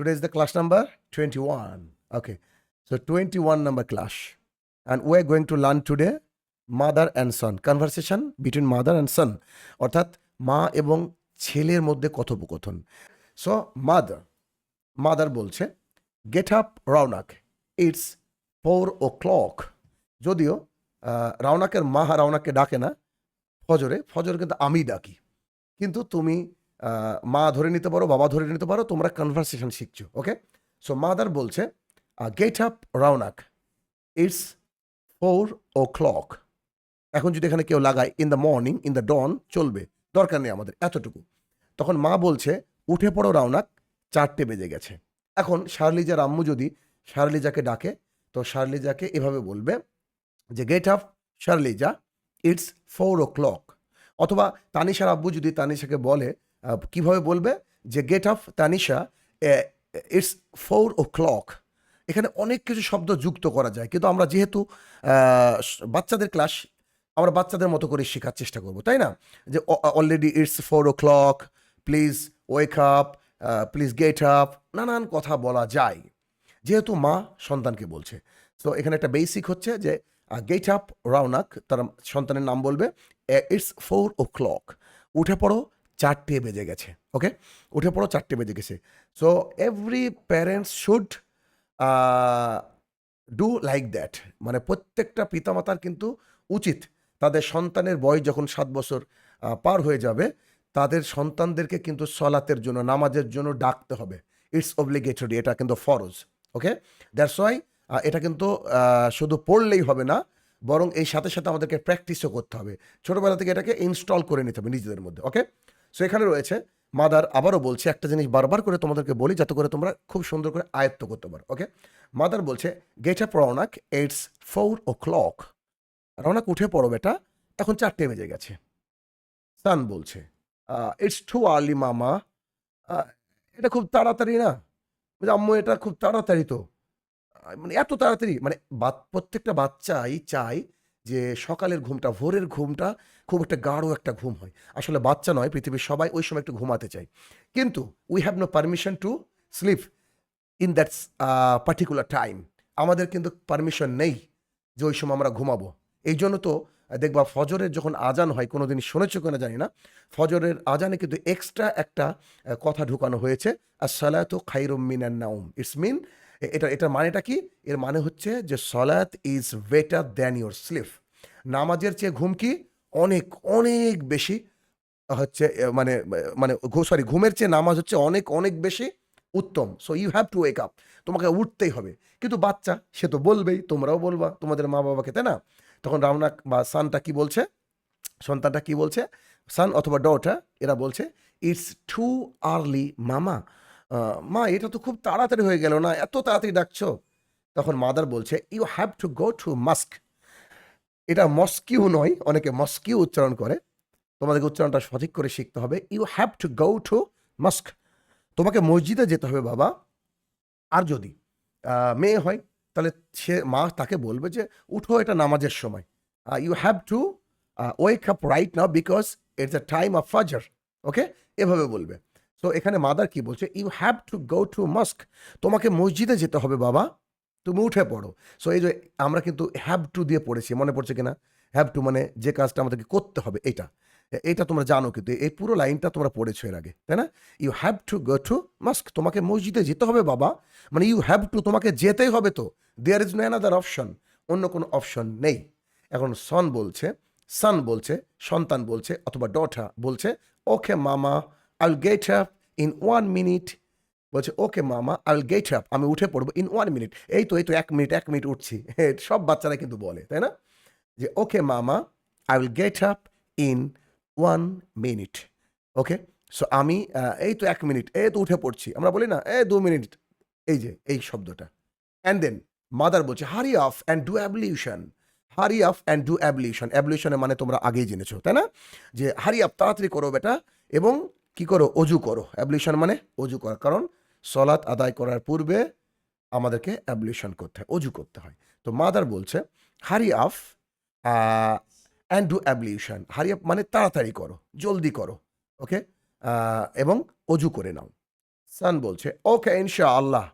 Today is the class number 21. Okay. So 21 number class. And we're going to learn today mother and son. Conversation between mother and son. অর্থাৎ মা এবং ছেলের মধ্যে কথোপকথন so mother mother বলছে get up Raunak it's four o'clock যদিও রওনাকের মা রওনাককে ডাকে না ফজরে ফজরে কিন্তু আমি ডাকি কিন্তু তুমি মা ধরে নিতে পারো, বাবা ধরে নিতে পারো, তোমরা কনভারসেশন শিখছো ওকে সো মাদার বলছে get up Raunak it's four o'clock এখন যদি এখানে কেউ লাগায় in the morning in the dawn চলবে, দরকার নেই আমাদের, এতটুকু। তখন মা বলছে, উঠে পড়ো রাউনাক চারটে বেজে গেছে। এখন শার্লিজার আম্মু যদি শার্লিজাকে ডাকে, তো শার্লিজাকে এভাবে বলবে, যে get up Sharliza it's four o'clock অথবা তানিশার আব্বু যদি তানিশাকে বলে কীভাবে বলবে? যে get up Tanisha it's four o'clock এখানে অনেক কিছু শব্দ যুক্ত করা যায়। কিন্তু আমরা যেহেতু বাচ্চাদের ক্লাস আমরা বাচ্চাদের মতো করে শেখার চেষ্টা করব, তাই না? যে already it's four o'clock please wake up please get up নানান কথা বলা যায়। যেহেতু মা সন্তানকে বলছে। তো এখানে একটা বেসিক হচ্ছে যে গেট আপ রাউনাক তার সন্তানের নাম বলবে ইটস ফোর ও ক্লক উঠে পড়ো চারটে বেজে গেছে ওকে উঠে পড়ো, চারটে বেজে গেছে। So every parents should do like that মানে প্রত্যেকটা পিতামাতার কিন্তু উচিত তাদের সন্তানের বয়স যখন সাত বছর পার হয়ে যাবে, তাদের সন্তানদেরকে কিন্তু সলাতের জন্য, নামাজের জন্য ডাকতে হবে। ইটস অব্লিগেটরি এটা কিন্তু ফরজ ওকে দ্যাটস ওয়াই এটা কিন্তু শুধু পড়লেই হবে না, বরং এই সাথে সাথে আমাদেরকে প্র্যাকটিসও করতে হবে। ছোটোবেলা থেকে এটাকে ইনস্টল করে নিতে হবে নিজেদের মধ্যে ওকে সো এখানে রয়েছে, মাদার আবারও বলছে একটা জিনিস বারবার করে তোমাদেরকে বলি যাতে করে তোমরা খুব সুন্দর করে আয়ত্ত করতে পারো ওকে মাদার বলছে get up Raunak it's four o'clock Raunak, উঠে পড়ো বেটা। এখন চারটে বেজে গেছে। সান বলছে ইটস টু আর্লি মামা। এটা খুব তাড়াতাড়ি না। আম্মু, এটা খুব তাড়াতাড়ি তো। মানে এত তাড়াতাড়ি? মানে প্রত্যেকটা বাচ্চাই চায় যে সকালের ঘুমটা, ভোরের ঘুমটা খুব একটা গাঢ় একটা ঘুম হয়। আসলে বাচ্চা নয়, পৃথিবীর সবাই ওই সময় একটু ঘুমাতে চায়। কিন্তু we have no permission to sleep in that's particular time আমাদের কিন্তু পারমিশন নেই যে ওই সময় আমরা ঘুমাবো। এই জন্য তো দেখবা ফজরের যখন আজান হয় কোনো দিন শুনেছ কিনা জানি না, ফজরের আজানে কিন্তু এক্সট্রা একটা কথা ঢুকানো হয়েছে আর সালাত খাইরুম মিনান নাউম ইটস মিন এটা এটার মানেটা কি? এর মানে হচ্ছে যে সলাত is better than your sleep নামাজের চেয়ে ঘুম কি? অনেক অনেক বেশি হচ্ছে মানে মানে সরি ঘুমের চেয়ে নামাজ হচ্ছে অনেক অনেক বেশি উত্তম। So you have to wake up তোমাকে উঠতেই হবে। কিন্তু বাচ্চা, সে তো বলবেই, তোমরাও বলবা, তোমাদের মা বাবাকে তাই না? তখন রামনাক বা সানটা কি বলছে? সন্তানটা কি বলছে? সান অথবা ডটা এরা বলছে ইটস টু আর্লি মামা। মা, এটা তো খুব তাড়াতাড়ি হয়ে গেল না, এত তাড়াতাড়ি ডাকছো? তখন মাদার বলছে you have to go to mosque এটা মস্কিউ নয়, অনেকে মস্কিউ উচ্চারণ করে। তোমাদেরকে উচ্চারণটা সঠিক করে শিখতে হবে। You have to go to mosque তোমাকে মসজিদে যেতে হবে বাবা। আর যদি মেয়ে হয়, তাহলে সে, মা তাকে বলবে যে, উঠো এটা নামাজের সময়। You have to wake up right now because it's a time of Fajr okay এভাবে বলবে। তো এখানে মাদার কি বলছে? You have to go to mosque তোমাকে মসজিদে যেতে হবে বাবা। তুমি উঠে পড়ো। সো এই যে আমরা কিন্তু হ্যাভ টু দিয়ে পড়েছি, মনে পড়ছে কিনা? হ্যাভ টু মানে যে কাজটা আমাদেরকে করতে হবে এটা এটা তোমরা জানো কিন্তু, এই পুরো লাইনটা তোমরা পড়েছো এর আগে, তাই না? You have to go to mosque তোমাকে মসজিদে যেতে হবে বাবা। মানে ইউ হ্যাভ টু তোমাকে যেতেই হবে তো। There is no another option অন্য কোনো অপশন নেই। এখন সন বলছে সান বলছে, সন্তান বলছে, অথবা ডটা বলছে okay mama I'll get up in one minute বলছে, okay mama I will get up আমি উঠে পড়ব ইন ওয়ান মিনিট এই তো এই তো, এক মিনিট এক মিনিট উঠছি। সব বাচ্চারা কিন্তু বলে, তাই না? যে, okay mama I will get up in one minute okay so আমি এই তো এক মিনিট এই তো উঠে পড়ছি। আমরা বলি, না, এ দু মিনিট এই যে, এই শব্দটা। অ্যান্ড দেন মাদার বলছে hurry off and do ablution hurry off and do ablution অ্যাবলিউশনের মানে তোমরা আগেই জেনেছো, তাই না? যে হারি আপ তাড়াতাড়ি করো বেটা, এবং কি করো? অজু করো। অ্যাবলিউশন মানে অজু করা। কারণ সলাৎ আদায় করার পূর্বে আমাদেরকে অ্যাবলিউশন করতে হয়, অজু করতে হয়। তো মাদার বলছে, hurry up and do ablution hurry up মানে তাড়াতাড়ি করো, জলদি করো, ওকে? এবং অজু করে নাও। সান বলছে, ওকে ইনশা আল্লাহ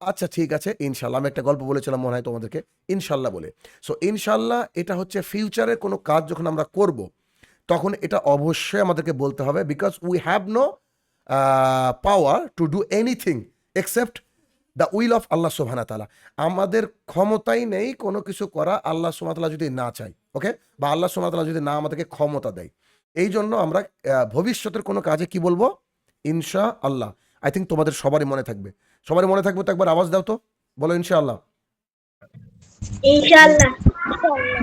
আচ্ছা ঠিক আছে ইনশাল্লাহ আমি একটা গল্প বলেছিলাম মনে হয় তোমাদেরকে ইনশাল্লাহ বলে। সো ইনশাল্লাহ এটা হচ্ছে ফিউচারের কোনো কাজ যখন আমরা করব, তখন এটা অবশ্যই আমাদেরকে বলতে হবে because we have no power to do anything except the will of Allah সুবহানা তালা আমাদের ক্ষমতাই নেই কোনো কিছু করা আল্লাহ সুমাতালা যদি না চাই ওকে বা আল্লাহ সুমাতালা যদি না আমাদেরকে ক্ষমতা দেয়। এই জন্য আমরা ভবিষ্যতের কোনো কাজে কি বলব? ইনশা আল্লাহ আই থিঙ্ক তোমাদের সবারই মনে থাকবে। সবারই মনে থাকবে তো একবার আওয়াজ দাও তো। বলো ইনশা আল্লাহ ইনশাআল্লাহ।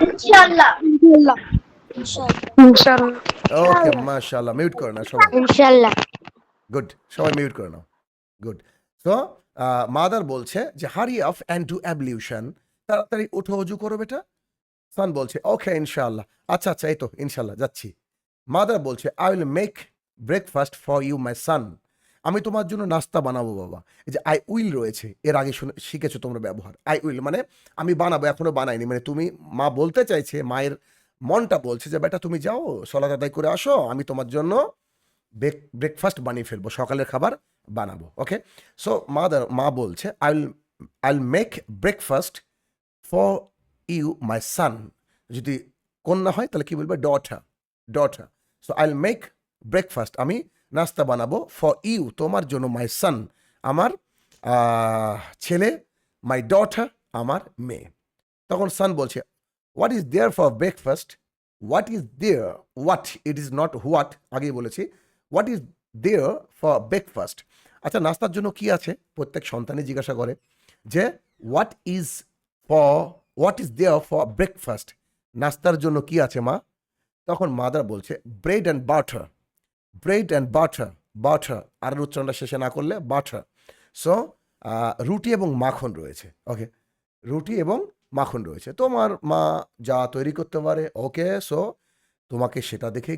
ইনশাআল্লাহ। ইনশাআল্লাহ। ওকে মাশাআল্লাহ। মিউট করে না সবাই। ইনশাআল্লাহ। গুড সবাই মিউট করে নাও। গুড সো মাদার বলছে যে হারি অফ অ্যান্ড টু অ্যাবলিউশন তাড়াতাড়ি উঠো অজু করো বেটা। সান বলছে ওকে ইনশাল্লাহ আচ্ছা আচ্ছা এই তো ইনশাল্লাহ যাচ্ছি। মাদার বলছে I will make breakfast for you my son আমি তোমার জন্য নাস্তা বানাবো, বাবা। এই যে আই উইল রয়েছে, এর আগে শুনে, শিখেছো তোমরা ব্যবহার। আই উইল মানে আমি বানাবো, এখনও বানাইনি। মানে তুমি, মা বলতে চাইছে, মায়ের মনটা বলছে যে, বেটা, তুমি যাও সলাত করে আসো। আমি তোমার জন্য ব্রেক ব্রেকফাস্ট বানিয়ে ফেলব, সকালের খাবার বানাবো ওকে সো মাদার মা বলছে I will I will make breakfast for you my son যদি কন্যা হয়, তাহলে কি বলবে? Daughter daughter so I will make breakfast আমি নাস্তা বানাবো ফর ইউ তোমার জন্য মাই সান আমার ছেলে মাই ডটার আমার মেয়ে। তখন সান বলছে what is there for breakfast what is there what it is not what আগেই বলেছি what is there for breakfast আচ্ছা নাস্তার জন্য কি আছে? প্রত্যেক সন্তানই জিজ্ঞাসা করে যে what is for what is there for breakfast নাস্তার জন্য কি আছে, মা? তখন মাদার বলছে bread and butter bread and butter butter আর উচ্চারণটা শেষে না করলে বাটার সো রুটি এবং মাখন রয়েছে ওকে রুটি এবং মাখন রয়েছে। তোমার মা যা তৈরি করতে পারে ওকে সো তোমাকে সেটা দেখে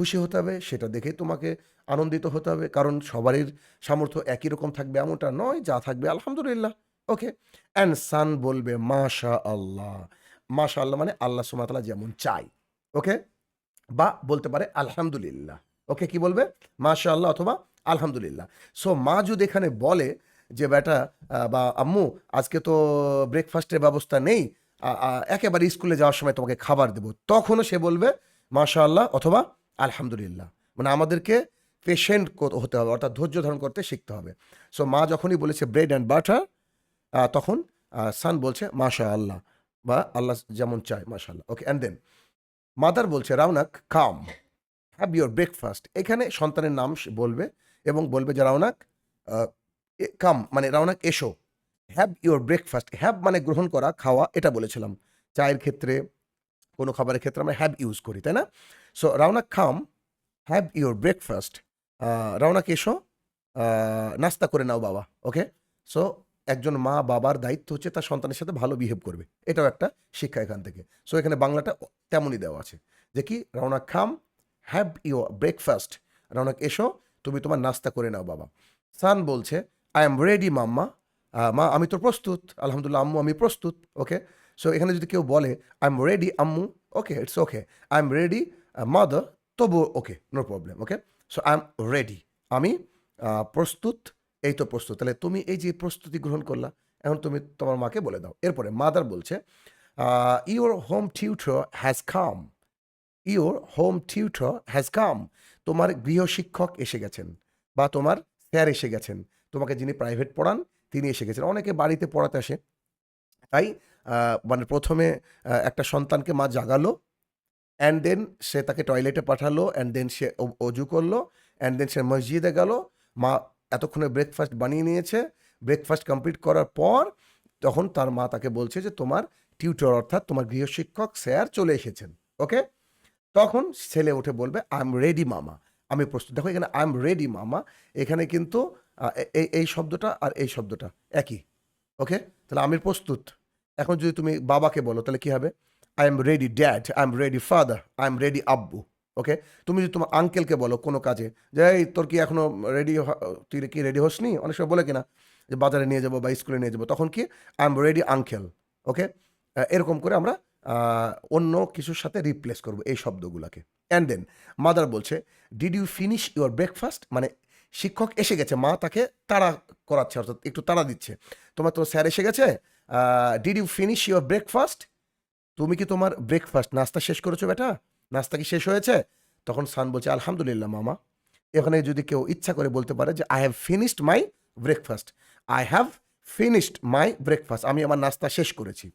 খুশি হতে হবে, সেটা দেখে তোমাকে আনন্দিত হতে হবে। কারণ সবারই সামর্থ্য একই রকম থাকবে, এমনটা নয়, যা থাকবে আলহামদুলিল্লাহ ওকে অ্যান্ড সান বলবে মাশা আল্লাহ মাশা আল্লাহ মানে আল্লাহ সুমাতালা যেমন চাই ওকে বা বলতে পারে আলহামদুলিল্লাহ ওকে কি বলবে? মাশা আল্লাহ অথবা আলহামদুলিল্লাহ। সো মা যদি এখানে বলে যে, বেটা বা আম্মু, আজকে তো ব্রেকফাস্টের ব্যবস্থা নেই একেবারে স্কুলে যাওয়ার সময় তোমাকে খাবার দেবো। তখনও সে বলবে মাশা আল্লাহ অথবা আলহামদুলিল্লাহ। মানে আমাদেরকে পেশেন্ট হতে হবে, অর্থাৎ ধৈর্য ধারণ করতে শিখতে হবে। সো মা যখনই বলেছে ব্রেড অ্যান্ড বাটার তখন সান বলছে মাশা আল্লাহ বা আল্লাহ যেমন চায় মাশা আল্লাহ ওকে অ্যান্ড দেন মাদার বলছে Raunak come have your breakfast এখানে সন্তানের নাম বলবে এবং বলবে যে রাউনাক কাম মানে রাউনাক এসো। হ্যাভ ইউর ব্রেকফাস্ট হ্যাভ মানে গ্রহণ করা, খাওয়া, এটা বলেছিলাম। চায়ের ক্ষেত্রে, কোনো খাবারের ক্ষেত্রে আমরা হ্যাভ ইউজ করি, তাই না? সো রাউনাক খাম হ্যাভ ইউর ব্রেকফাস্ট এসো। আহ, নাস্তা করে নাও বাবা ওকে সো একজন মা বাবার দায়িত্ব হচ্ছে তার সন্তানের সাথে ভালো বিহেভ করবে। এটাও একটা শিক্ষা এখান থেকে। সো এখানে বাংলাটা তেমনই দেওয়া আছে যে কি রওনাক খাম হ্যাভ ইউর ব্রেকফাস্ট রওনাক এসো তুমি তোমার নাস্তা করে নাও বাবা। সান বলছে আই এম রেডি মাম্মা। মা আমি তো প্রস্তুত। আলহামদুলিল্লাহ আম্মু আমি প্রস্তুত ওকে সো এখানে যদি কেউ বলে আই এম রেডি আম্মু okay it's okay I am ready mother তবু okay no problem okay so I am ready আমি প্রস্তুত, এই তো প্রস্তুত। তাহলে তুমি এই যে প্রস্তুতি গ্রহণ করলা, এখন তুমি তোমার মাকে বলে দাও। এরপরে মাদার বলছে your home tutor has come your home tutor has come তোমার গৃহশিক্ষক এসে গেছেন, বা তোমার স্যার এসে গেছেন। তোমাকে যিনি প্রাইভেট পড়ান, তিনি এসে গেছেন। অনেকে বাড়িতে পড়াতে আসে। তাই মানে প্রথমে একটা সন্তানকে মা জাগালো অ্যান্ড দেন সে তাকে টয়লেটে পাঠালো অ্যান্ড দেন সে অজু করল অ্যান্ড দেন সে মসজিদে গেল। মা এতক্ষণে ব্রেকফাস্ট বানিয়ে নিয়েছে। ব্রেকফাস্ট কমপ্লিট করার পর তখন তার মা তাকে বলছে যে, তোমার টিউটর অর্থাৎ তোমার গৃহশিক্ষক স্যার চলে এসেছেন। ওকে তখন ছেলে উঠে বলবে আই এম রেডি মামা আমি প্রস্তুত। দেখো এখানে আই এম রেডি মামা এখানে কিন্তু এই এই শব্দটা আর এই শব্দটা একই। ওকে তাহলে আমি প্রস্তুত। এখন যদি তুমি বাবাকে বলো, তাহলে কি হবে? I am ready dad I am ready father I am ready আব্বু ওকে তুমি যদি তোমার আঙ্কেলকে বলো কোনো কাজে যে, এই তোর কি এখনও রেডি তুই কি রেডি হসনি? অনেক সময় বলে কিনা যে, বাজারে নিয়ে যাব বা স্কুলে নিয়ে যাব, তখন কি I M ready uncle okay এরকম করে আমরা অন্য কিছুর সাথে রিপ্লেস করব এই শব্দগুলোকে। অ্যান্ড দেন মাদার বলছে did you finish your breakfast মানে শিক্ষক এসে গেছে, মা তাকে তাড়া করাচ্ছে, অর্থাৎ একটু তাড়া দিচ্ছে। তোমার তো স্যার এসে গেছে? Did you finish your breakfast তুমি কি তোমার ব্রেকফাস্ট নাস্তা শেষ করেছ বেটা? নাস্তা কি শেষ হয়েছে? তখন সান বলছে, আলহামদুলিল্লাহ, মামা। এখানে যদি কেউ ইচ্ছা করে বলতে পারে যে I have finished my breakfast I have finished my breakfast আমি আমার নাস্তা শেষ করেছি।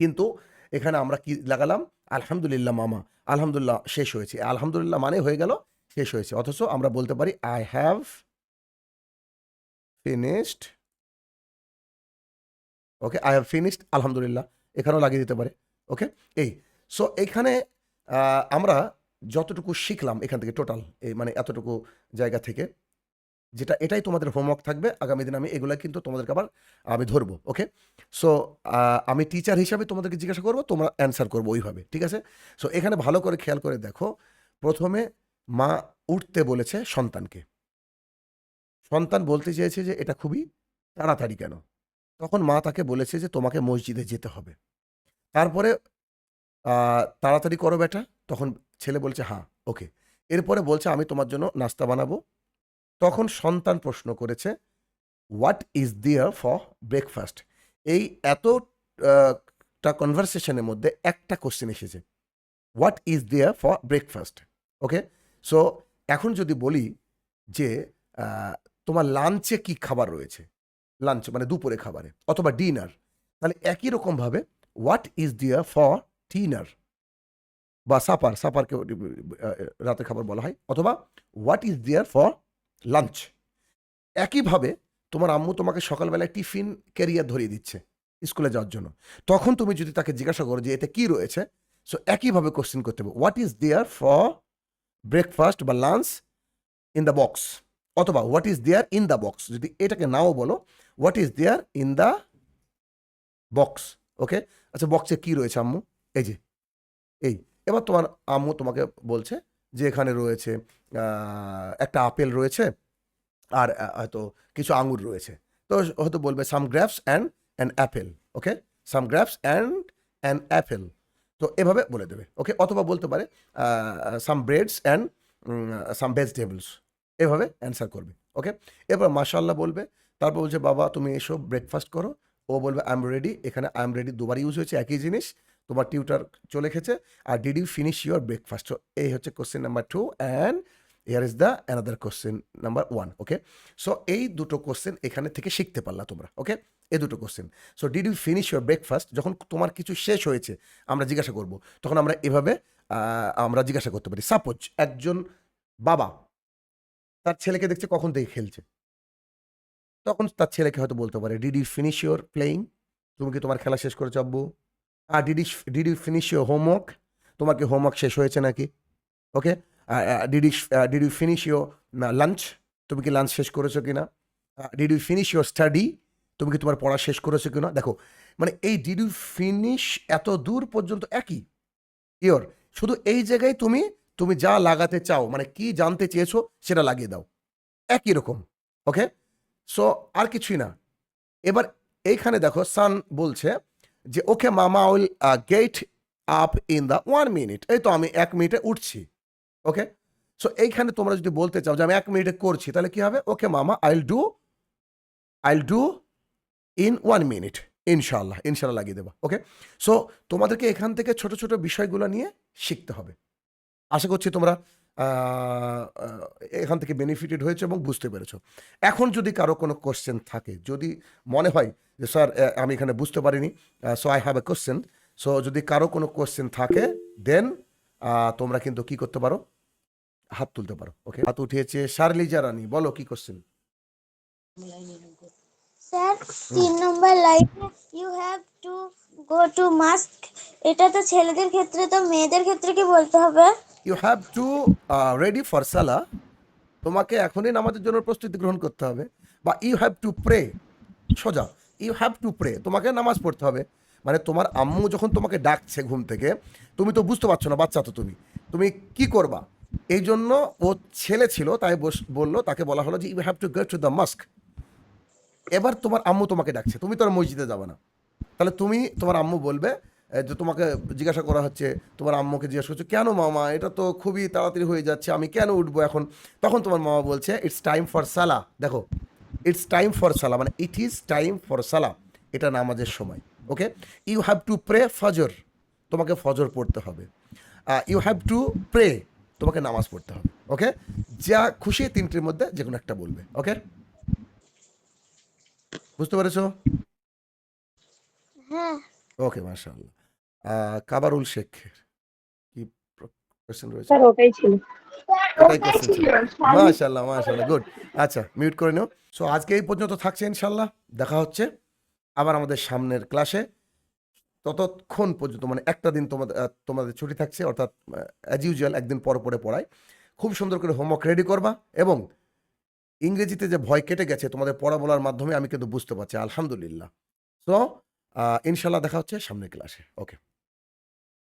কিন্তু এখানে আমরা কি লাগালাম? আলহামদুলিল্লাহ, মামা। আলহামদুলিল্লাহ, শেষ হয়েছে। আলহামদুলিল্লাহ মানে হয়ে গেল, শেষ হয়েছে। অথচ আমরা বলতে পারি I have finished okay I have finished আলহামদুলিল্লাহ। এখানেও লাগিয়ে দিতে পারে। ওকে এই সো এখানে আমরা যতটুকু শিখলাম এখান থেকে টোটাল এই মানে এতটুকু জায়গা থেকে, যেটা, এটাই তোমাদের হোমওয়ার্ক থাকবে। আগামী দিন আমি এগুলা কিন্তু তোমাদেরকে আবার, আমি ধরবো ওকে সো আমি টিচার হিসাবে তোমাদেরকে জিজ্ঞাসা করব, তোমরা অ্যান্সার করব ওইভাবে, ঠিক আছে? সো এখানে ভালো করে খেয়াল করে দেখো, প্রথমে মা উঠতে বলেছে সন্তানকে। সন্তান বলতে চেয়েছে যে, এটা খুবই তাড়াতাড়ি কেন? তখন মা তাকে বলেছে যে, তোমাকে মসজিদে যেতে হবে। তারপরে তাড়াতাড়ি করো বেটা তখন ছেলে বলছে হ্যাঁ ওকে। এরপরে বলছে, আমি তোমার জন্য নাস্তা বানাবো। তখন সন্তান প্রশ্ন করেছে what is there for breakfast এই এতটা কনভারসেশনের মধ্যে একটা কোশ্চেন এসেছে what is there for breakfast okay? So এখন যদি বলি যে তোমার লাঞ্চে কি খাবার রয়েছে? লাঞ্চ মানে দুপুরে খাবারে, অথবা ডিনার তাহলে একই রকমভাবে what is there for dinner বা সাপার সাপারকে রাতের খাবার বলা হয়। অথবা what is there for lunch একইভাবে তোমার আম্মু তোমাকে সকালবেলায় টিফিন ক্যারিয়ার ধরিয়ে দিচ্ছে স্কুলে যাওয়ার জন্য। তখন তুমি যদি তাকে জিজ্ঞাসা করো যে এতে কি রয়েছে? সো একইভাবে কোশ্চেন করতে হবে। What is there for breakfast বা লাঞ্চ ইন দ্য বক্স অথবা what is there in the box যদি এটাকে নাও বলো what is there in the box okay? আচ্ছা বক্সে কি রয়েছে, আম্মু? এই যে, এই, এবার তোমার আম্মু তোমাকে বলছে যে, এখানে রয়েছে একটা আপেল রয়েছে আর হয়তো কিছু আঙুর রয়েছে। তো হয়তো বলবে some grapes and an apple okay? Some grapes and an apple তো এভাবে বলে দেবে, ওকে? অথবা বলতে পারে some breads and some vegetables এভাবে অ্যান্সার করবে, ওকে? এবার মাশাল্লাহ বলবে, তারপর বলছে, বাবা, তুমি এসো ব্রেকফাস্ট করো ও বলবে আই এম রেডি এখানে আই এম রেডি দুবার ইউজ হয়েছে, একই জিনিস। তোমার টিউটার চলে গেছে আর did you finish your breakfast এই হচ্ছে question number two and here is the another question number one okay so এই দুটো কোশ্চেন এখানে থেকে শিখতে পারলা তোমরা ওকে এই দুটো question so did you finish your breakfast যখন তোমার কিছু শেষ হয়েছে, আমরা জিজ্ঞাসা করব। তখন আমরা এভাবে আমরা জিজ্ঞাসা করতে পারি। সাপোজ একজন বাবা, তার ছেলেকে দেখছে কখন থেকে খেলছে? তখন তার ছেলেকে হয়তো বলতে পারে ডিড ফিনিশ ইউর প্লেয়িং তুমি কি তোমার খেলা শেষ করেছ, আব্বু? আর did did finish your homework তোমার কি হোমওয়ার্ক শেষ হয়েছে নাকি? Okay did did finish your lunch তুমি কি লাঞ্চ শেষ করেছ কিনা did you finish your study তুমি কি তোমার পড়া শেষ করেছ কিনা দেখো মানে এই ডিড ইউ ফিনিশ এত দূর পর্যন্ত একই। ইয়োর শুধু এই জায়গায় তুমি তুমি যা লাগাতে চাও মানে কি জানতে চেয়েছো সেটা লাগিয়ে দাও। একই রকম। ওকে সো আর কিছুই না। এবার এইখানে দেখো সান বলছে যে, ওকে মামা will get up in the one minute এই তো আমি এক মিনিটে উঠছি ওকে সো এইখানে তোমরা যদি বলতে চাও যে, আমি এক মিনিটে করছি, তাহলে কি হবে? Okay mama I'll do I'll do in one minute ইনশাল্লাহ ইনশাল্লাহ লাগিয়ে দেবো ওকে সো তোমাদেরকে এখান থেকে ছোট ছোট বিষয়গুলো নিয়ে শিখতে হবে। আশা করছি তোমরা এখান থেকে বেনিফিটেড হয়েছে এবং বুঝতে পেরেছ। এখন যদি কারও কোনো কোশ্চেন থাকে, যদি মনে হয় যে, স্যার আমি এখানে বুঝতে পারিনি so I have a question so যদি কারও কোনো কোশ্চেন থাকে দেন তোমরা কিন্তু কি করতে পারো? হাত তুলতে পারো। ওকে হাত উঠিয়েছে শার্লিজা রানী, বলো কি কোশ্চেন স্যার, তিন নম্বর লাইনে you have to go to mosque এটা তো ছেলেদের ক্ষেত্রে তো মেয়েদের ক্ষেত্রে কি বলতে হবে? You have to ready for salah তোমাকে এখনই নামাজের জন্য প্রস্তুতি গ্রহণ করতে হবে। বা ইউ হ্যাভ টু প্রে সোজা ইউ হ্যাভ টু প্রে তোমাকে নামাজ পড়তে হবে। মানে তোমার আম্মু যখন তোমাকে ডাকছে ঘুম থেকে, তুমি তো বুঝতে পারছ না, বাচ্চা তো তুমি। তুমি কি করবা? এই জন্য ও ছেলে ছিল, তাই বলল, তাকে বলা হলো যে you have to go to the mosque এবার তোমার আম্মু তোমাকে ডাকছে। তুমি তো আর মসজিদে যাবে না। তাহলে তুমি, তোমার আম্মু বলবে যে তোমাকে জিজ্ঞাসা করা হচ্ছে, তোমার আম্মুকে জিজ্ঞাসা করছ, কেন মামা, এটা তো খুবই তাড়াতাড়ি হয়ে যাচ্ছে, আমি কেন উঠবো এখন? তখন তোমার মামা বলছে ইটস টাইম ফর সালা দেখো ইটস টাইম ফর সালা মানে ইট ইজ টাইম ফর সালা এটা নামাজের সময় okay you have to pray Fajr, তোমাকে ফজর পড়তে হবে। ইউ হ্যাভ টু প্রে তোমাকে নামাজ পড়তে হবে ওকে যা খুশি তিনটির মধ্যে যে কোনো একটা বলবে ওকে বুঝতে পেরেছ? হ্যাঁ। ওকে মাশাআল্লাহ। কাবারুল শেখ কি কোশ্চেন রয়েছে? স্যার ওটাই ছিল। মাশাআল্লাহ মাশাআল্লাহ গুড আচ্ছা মিউট করে নিও। সো আজকে এই পর্যন্ত থাকছে ইনশাল্লাহ দেখা হচ্ছে আবার আমাদের সামনের ক্লাসে ততক্ষণ পর্যন্ত মানে একটা দিন তোমাদের তোমাদের ছুটি থাকছে অর্থাৎ অ্যাজ ইউজুয়াল একদিন পর পরে পড়াই খুব সুন্দর করে হোমওয়ার্ক রেডি করবা এবং ইংরেজিতে যে ভয় কেটে গেছে তোমাদের পড়া বলার মাধ্যমে আমি কিন্তু বুঝতে পারছি, আলহামদুলিল্লাহ। সো ইনশাল্লাহ দেখা হচ্ছে সামনের ক্লাসে ওকে